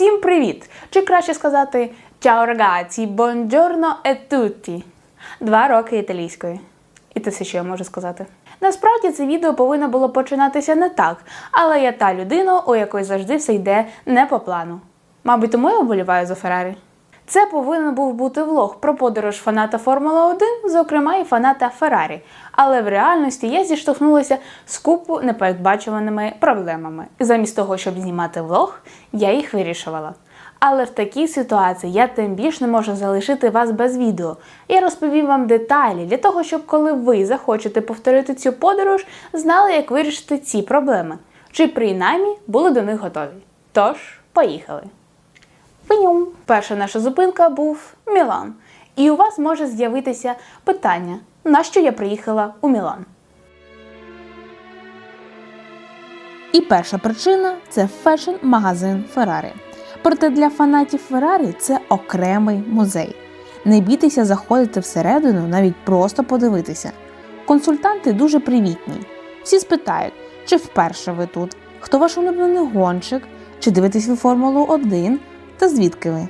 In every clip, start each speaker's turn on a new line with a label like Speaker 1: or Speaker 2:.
Speaker 1: Всім привіт! Чи краще сказати Ciao ragazzi, buongiorno e tutti. Два роки італійської. І ти все, що я можу сказати. Насправді це відео повинно було починатися не так, але я та людина, у якої завжди все йде не по плану. Мабуть, тому я вболіваю за Феррарі. Це повинен був бути влог про подорож фаната Формула 1, зокрема і фаната Феррарі. Але в реальності я зіштовхнулася з купу непередбачуваними проблемами. Замість того, щоб знімати влог, я їх вирішувала. Але в такій ситуації я тим більш не можу залишити вас без відео. Я розповім вам деталі для того, щоб коли ви захочете повторити цю подорож, знали, як вирішити ці проблеми, чи принаймні були до них готові. Тож, поїхали! Пенюм. Перша наша зупинка був Мілан. І у вас може з'явитися питання, на що я приїхала у Мілан.
Speaker 2: І перша причина це фешн-магазин Феррарі. Проте для фанатів Феррарі це окремий музей. Не бійтеся заходити всередину, навіть просто подивитися. Консультанти дуже привітні. Всі спитають, чи вперше ви тут, хто ваш улюблений гонщик, чи дивитесь ви Формулу 1 та звідки ви.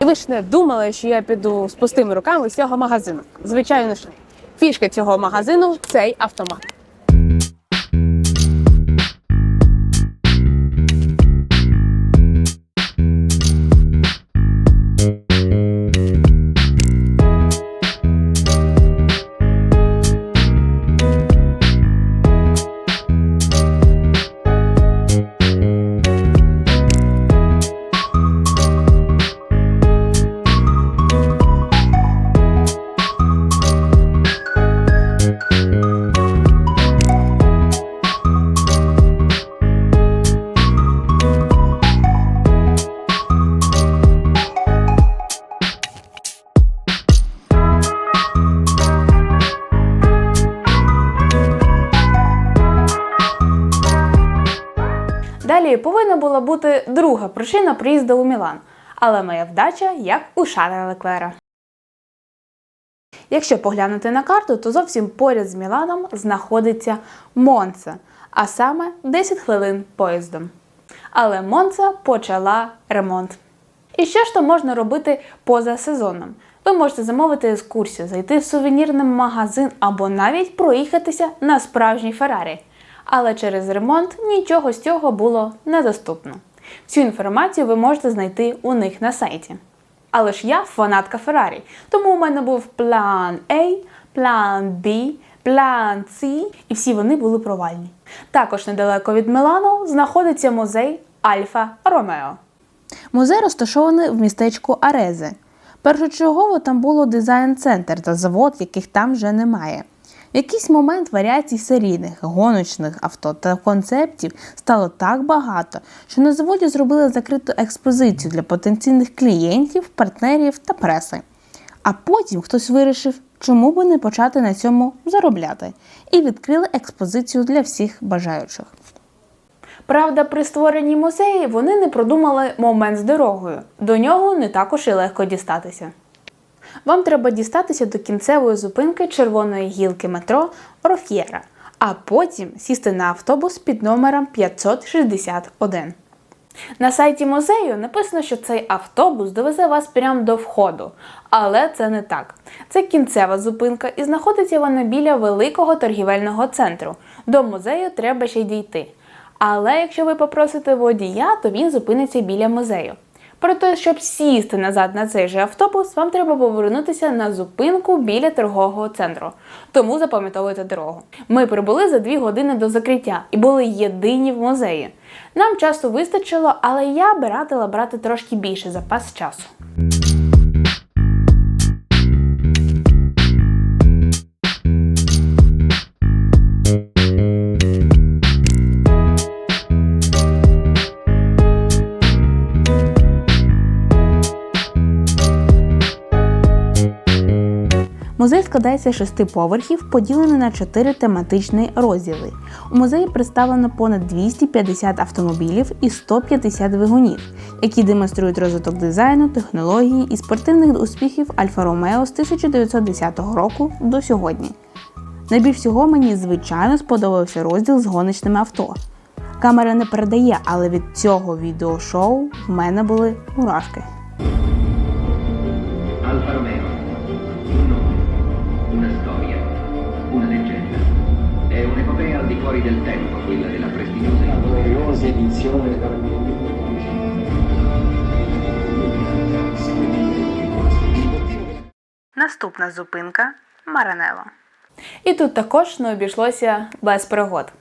Speaker 3: І ви ж не думали, що я піду з пустими руками з цього магазину. Звичайно ж, фішка цього магазину цей автомат.
Speaker 1: Була бути друга причина приїзду у Мілан, але моя вдача як у Шарля Леклера. Якщо поглянути на карту, то зовсім поряд з Міланом знаходиться Монца, а саме 10 хвилин поїздом. Але Монца почала ремонт. І що ж то можна робити поза сезоном? Ви можете замовити екскурсію, зайти в сувенірний магазин або навіть проїхатися на справжній Феррарі. Але через ремонт нічого з цього було недоступно. Всю інформацію ви можете знайти у них на сайті. Але ж я фанатка Феррарі, тому у мене був план А, план Б, план С, і всі вони були провальні. Також недалеко від Мілану знаходиться музей Альфа Ромео.
Speaker 2: Музей розташований в містечку Арезе. Першочергово там було дизайн-центр та завод, яких там вже немає. В якийсь момент варіацій серійних, гоночних авто та концептів стало так багато, що на заводі зробили закриту експозицію для потенційних клієнтів, партнерів та преси. А потім хтось вирішив, чому би не почати на цьому заробляти, і відкрили експозицію для всіх бажаючих.
Speaker 1: Правда, при створенні музею вони не продумали момент з дорогою. До нього не також і легко дістатися. Вам треба дістатися до кінцевої зупинки червоної гілки метро Роф'єра, а потім сісти на автобус під номером 561. На сайті музею написано, що цей автобус довезе вас прямо до входу, але це не так. Це кінцева зупинка і знаходиться вона біля великого торгівельного центру. До музею треба ще й дійти. Але якщо ви попросите водія, то він зупиниться біля музею. Проте, щоб сісти назад на цей же автобус, вам треба повернутися на зупинку біля торгового центру. Тому запам'ятовуйте дорогу. Ми прибули за дві години до закриття і були єдині в музеї. Нам часу вистачило, але я би радила брати трошки більше запас часу.
Speaker 2: Складається з шести поверхів, поділений на чотири тематичні розділи. У музеї представлено понад 250 автомобілів і 150 двигунів, які демонструють розвиток дизайну, технології і спортивних успіхів Альфа Ромео з 1910 року до сьогодні. Найбільш всього мені, звичайно, сподобався розділ з гоночними авто. Камера не передає, але від цього відеошоу в мене були мурашки.
Speaker 4: Fuori del tempo, quella della prestigiosa
Speaker 5: La gloriosa edizione del
Speaker 2: Наступна зупинка Маранело.
Speaker 1: І тут також не обійшлося без пригод.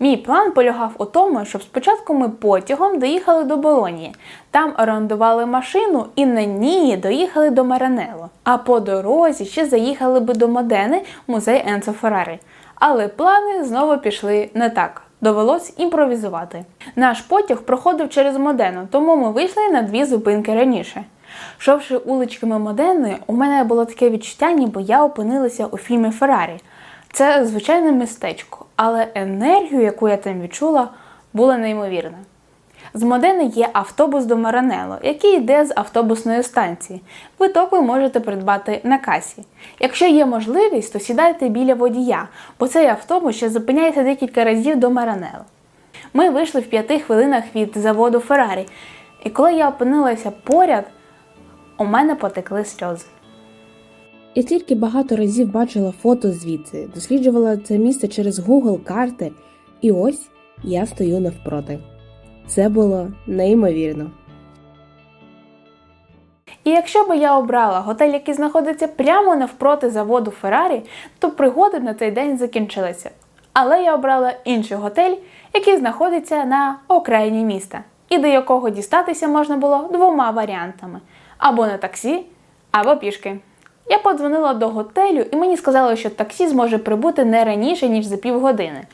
Speaker 1: Мій план полягав у тому, щоб спочатку ми потягом доїхали до Болонії, там орендували машину і на ній доїхали до Маранело. А по дорозі ще заїхали би до Модени, музей Енцо Феррарі. Але плани знову пішли не так. Довелось імпровізувати. Наш потяг проходив через Модену, тому ми вийшли на дві зупинки раніше. Шовши уличками Модени, у мене було таке відчуття, ніби я опинилася у фільмі Феррарі. Це звичайне містечко, але енергію, яку я там відчула, була неймовірна. З Модени є автобус до Маранело, який йде з автобусної станції. Квиток ви можете придбати на касі. Якщо є можливість, то сідайте біля водія, бо цей автобус ще зупиняється декілька разів до Маранело. Ми вийшли в п'яти хвилинах від заводу Феррарі, і коли я опинилася поряд, у мене потекли сльози.
Speaker 6: Я тільки багато разів бачила фото звідси, досліджувала це місце через Google карти, і ось я стою навпроти. Це було неймовірно.
Speaker 1: І якщо би я обрала готель, який знаходиться прямо навпроти заводу Феррарі, то пригоди на цей день закінчилися. Але я обрала інший готель, який знаходиться на окраїні міста, і до якого дістатися можна було двома варіантами: або на таксі, або пішки. Я подзвонила до готелю, і мені сказали, що таксі зможе прибути не раніше, ніж за півгодини.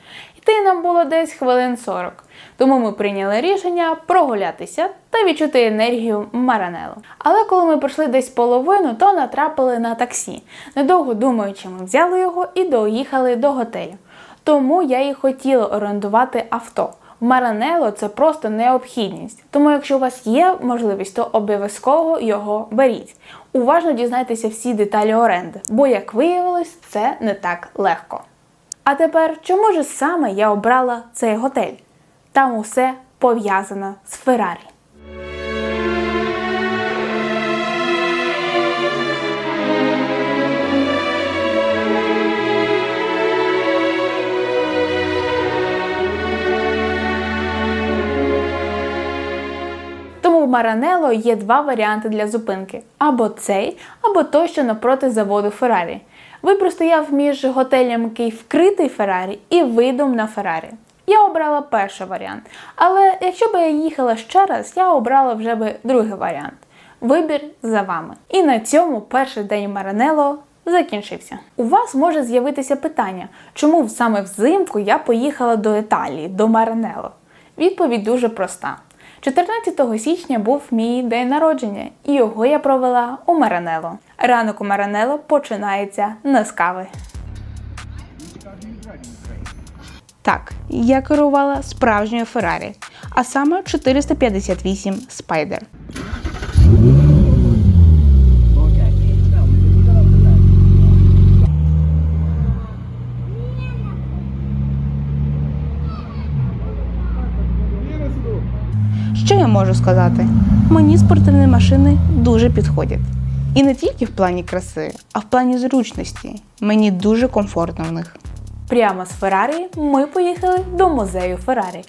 Speaker 1: Йти нам було десь хвилин 40. Тому ми прийняли рішення прогулятися та відчути енергію Маранело. Але коли ми пройшли десь половину, то натрапили на таксі. Недовго думаючи, ми взяли його і доїхали до готелю. Тому я і хотіла орендувати авто. Маранело це просто необхідність. Тому, якщо у вас є можливість, то обов'язково його беріть. Уважно дізнайтеся всі деталі оренди, бо, як виявилось, це не так легко. А тепер, чому ж саме я обрала цей готель? Там усе пов'язано з Феррарі. Тому в Маранело є два варіанти для зупинки: або цей, або той, що напроти заводу Феррарі. Вибір стояв між готелем, який вкритий Феррарі, і видом на Феррарі. Я обрала перший варіант, але якщо б я їхала ще раз, я обрала вже би другий варіант. Вибір за вами. І на цьому перший день Маранело закінчився. У вас може з'явитися питання, чому саме взимку я поїхала до Італії, до Маранело? Відповідь дуже проста. 14 січня був мій день народження, і його я провела у Маранело. Ранок у Маранело починається не з кави.
Speaker 2: Так, я керувала справжньою Феррарі, а саме 458 Spider. Я можу сказати? Мені спортивні машини дуже підходять. І не тільки в плані краси, а в плані зручності. Мені дуже комфортно в них.
Speaker 1: Прямо з Феррарі ми поїхали до музею Феррарі.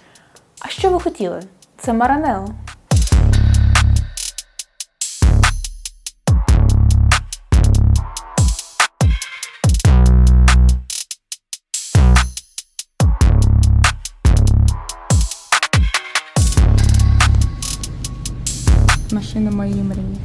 Speaker 1: А що ви хотіли? Це Маранело.
Speaker 2: Машина моєї мрії.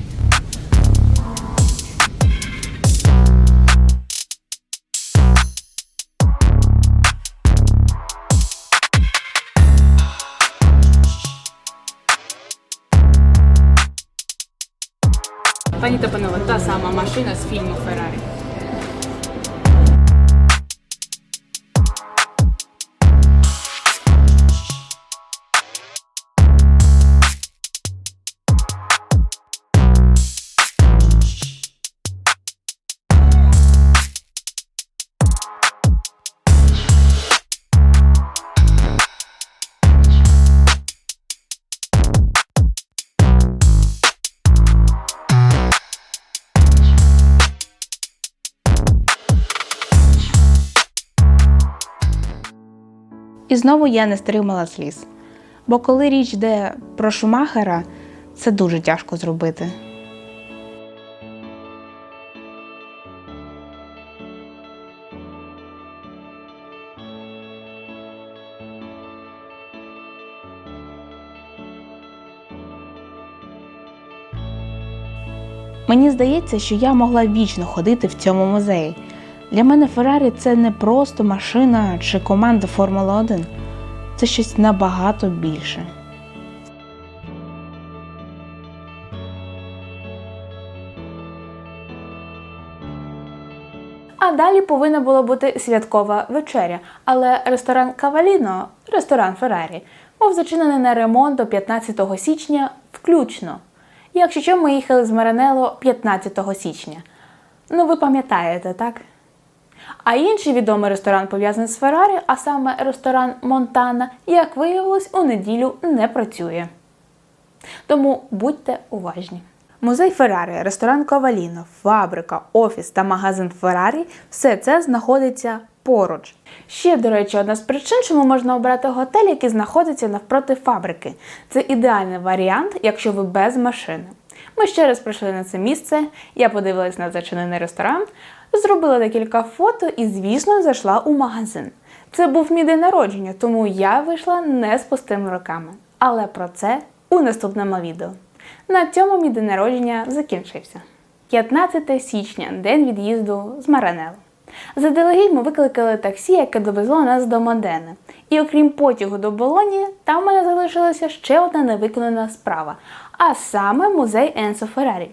Speaker 2: І знову я не стримала сліз. Бо коли річ йде про Шумахера, це дуже тяжко зробити. Мені здається, що я могла вічно ходити в цьому музеї. Для мене Феррарі це не просто машина чи команда Формула 1. Це щось набагато більше.
Speaker 1: А далі повинна була бути святкова вечеря. Але ресторан Каваліно, ресторан Феррарі, був зачинений на ремонт до 15 січня включно. Якщо що, ми їхали з Маранело 15 січня. Ну, ви пам'ятаєте, так? А інший відомий ресторан пов'язаний з Феррарі, а саме ресторан Монтана, як виявилось, у неділю не працює. Тому будьте уважні. Музей Феррарі, ресторан Коваліно, фабрика, офіс та магазин Феррарі все це знаходиться поруч. Ще, до речі, одна з причин, чому можна обрати готель, який знаходиться навпроти фабрики. Це ідеальний варіант, якщо ви без машини. Ми ще раз прийшли на це місце, я подивилась на зачинений ресторан, зробила декілька фото і, звісно, зайшла у магазин. Це був мій день народження, тому я вийшла не з пустими руками. Але про це у наступному відео. На цьому мій день народження закінчився. 15 січня, день від'їзду з Маранело. Заздалегідь ми викликали таксі, яке довезло нас до Модени. І окрім потягу до Болоні, там у мене залишилася ще одна невиконана справа, а саме музей Енсо Феррарі.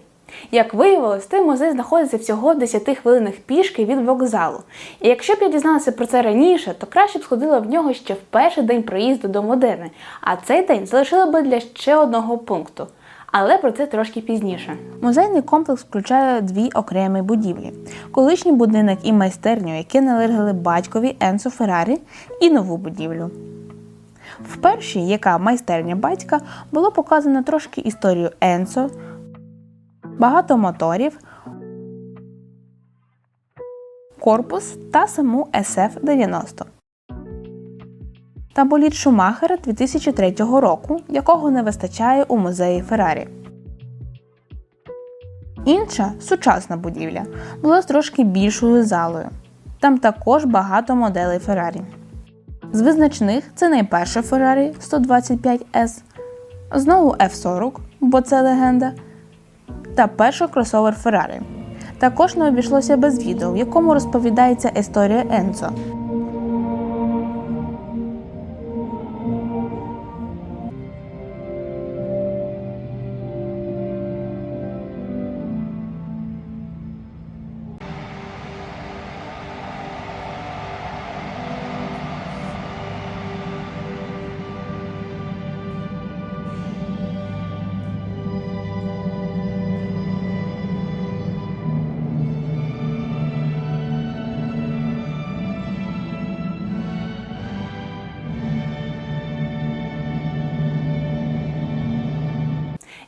Speaker 1: Як виявилось, той музей знаходиться всього в 10 хвилинах пішки від вокзалу. І якщо б я дізналася про це раніше, то краще б сходила в нього ще в перший день приїзду до Модени, а цей день залишила би для ще одного пункту. Але про це трошки пізніше.
Speaker 2: Музейний комплекс включає дві окремі будівлі: колишній будинок і майстерню, які належали батькові Енсо Феррарі, і нову будівлю. В першій, яка майстерня батька, було показано трошки історію Енсо, багато моторів, корпус та саму SF-90 та боліт Шумахера 2003 року, якого не вистачає у музеї Феррарі. Інша сучасна будівля була з трошки більшою залою. Там також багато моделей Феррарі. З визначних це найперша Феррарі 125S, знову F40, бо це легенда, та перший кросовер Феррарі. Також не обійшлося без відео, в якому розповідається історія Енцо.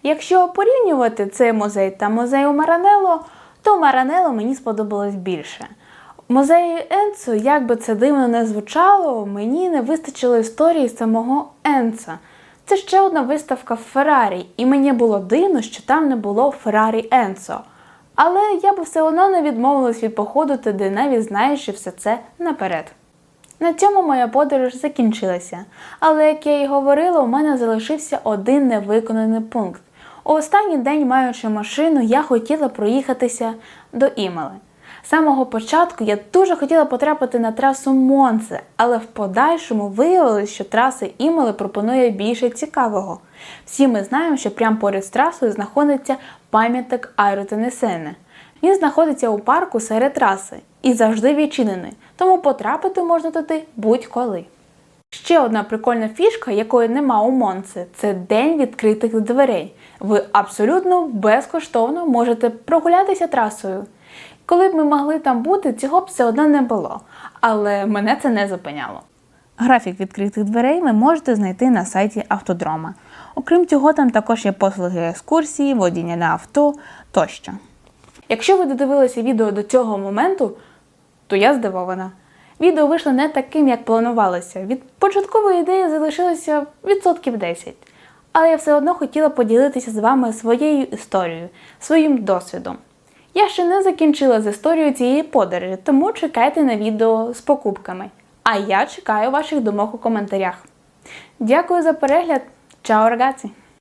Speaker 1: Якщо порівнювати цей музей та музей у Маранело, то Маранело мені сподобалось більше. В музеї Енцо, як би це дивно не звучало, мені не вистачило історії самого Енца. Це ще одна виставка Феррарі, і мені було дивно, що там не було Феррарі Енцо. Але я б все одно не відмовилась від походу туди, навіть знаючи все це наперед. На цьому моя подорож закінчилася, але як я і говорила, у мене залишився один невиконаний пункт. У останній день, маючи машину, я хотіла проїхатися до Імели. З самого початку я дуже хотіла потрапити на трасу Монце, але в подальшому виявилось, що траса Імели пропонує більше цікавого. Всі ми знаємо, що прямо поряд з трасою знаходиться пам'ятник Айротенесене. Він знаходиться у парку серед траси і завжди відчинений, тому потрапити можна туди будь-коли. Ще одна прикольна фішка, якої нема у Монце, це день відкритих дверей. Ви абсолютно безкоштовно можете прогулятися трасою. Коли б ми могли там бути, цього б все одно не було. Але мене це не зупиняло.
Speaker 2: Графік відкритих дверей ви можете знайти на сайті автодрома. Окрім цього, там також є послуги екскурсії, водіння на авто тощо.
Speaker 1: Якщо ви додивилися відео до цього моменту, то я здивована. Відео вийшло не таким, як планувалося. Від початкової ідеї залишилося відсотків 10. Але я все одно хотіла поділитися з вами своєю історією, своїм досвідом. Я ще не закінчила з історією цієї подорожі, тому чекайте на відео з покупками. А я чекаю ваших думок у коментарях. Дякую за перегляд. Чао, рагаци!